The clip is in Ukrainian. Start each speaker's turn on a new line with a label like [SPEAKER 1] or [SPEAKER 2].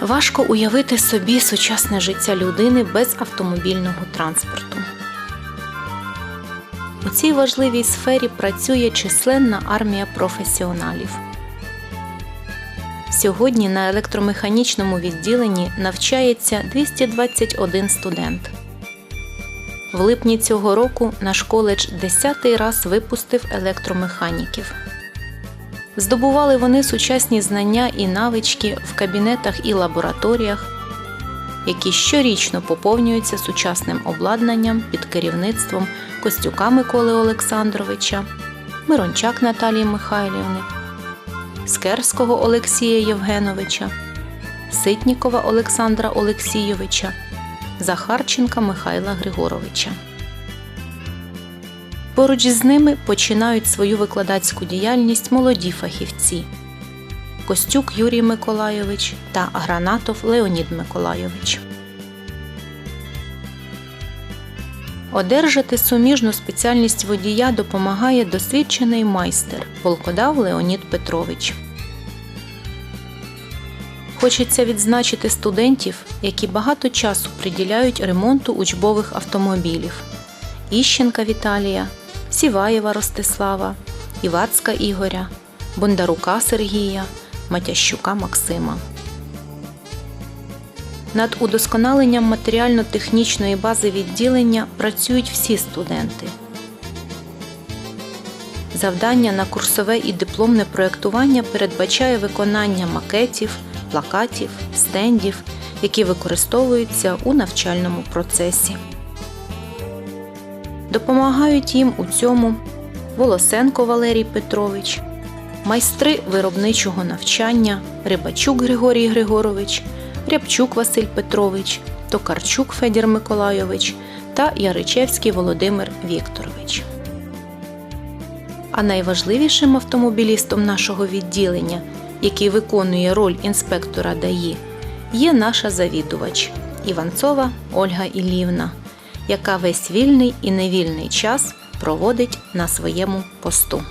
[SPEAKER 1] Важко уявити собі сучасне життя людини без автомобільного транспорту. У цій важливій сфері працює численна армія професіоналів. Сьогодні на електромеханічному відділенні навчається 221 студент. В липні цього року наш коледж десятий раз випустив електромеханіків. Здобували вони сучасні знання і навички в кабінетах і лабораторіях, які щорічно поповнюються сучасним обладнанням під керівництвом Костюка Миколи Олександровича, Мирончак Наталії Михайлівни, Скерського Олексія Євгеновича, Ситнікова Олександра Олексійовича, Захарченка Михайла Григоровича. Поруч із ними починають свою викладацьку діяльність молоді фахівці Костюк Юрій Миколайович та Гранатов Леонід Миколайович. Одержати суміжну спеціальність водія допомагає досвідчений майстер Волкодав Леонід Петрович. Хочеться відзначити студентів, які багато часу приділяють ремонту учбових автомобілів. Іщенка Віталія, Сіваєва Ростислава, Івацька Ігоря, Бондарука Сергія, Матящука Максима. Над удосконаленням матеріально-технічної бази відділення працюють всі студенти. Завдання на курсове і дипломне проєктування передбачає виконання макетів, плакатів, стендів, які використовуються у навчальному процесі. Допомагають їм у цьому Волосенко Валерій Петрович, майстри виробничого навчання Рибачук Григорій Григорович, Рябчук Василь Петрович, Токарчук Федір Миколайович та Яричевський Володимир Вікторович. А найважливішим автомобілістом нашого відділення, який виконує роль інспектора ДАІ, є наша завідувач Іванцова Ольга Іллівна, яка весь вільний і невільний час проводить на своєму посту.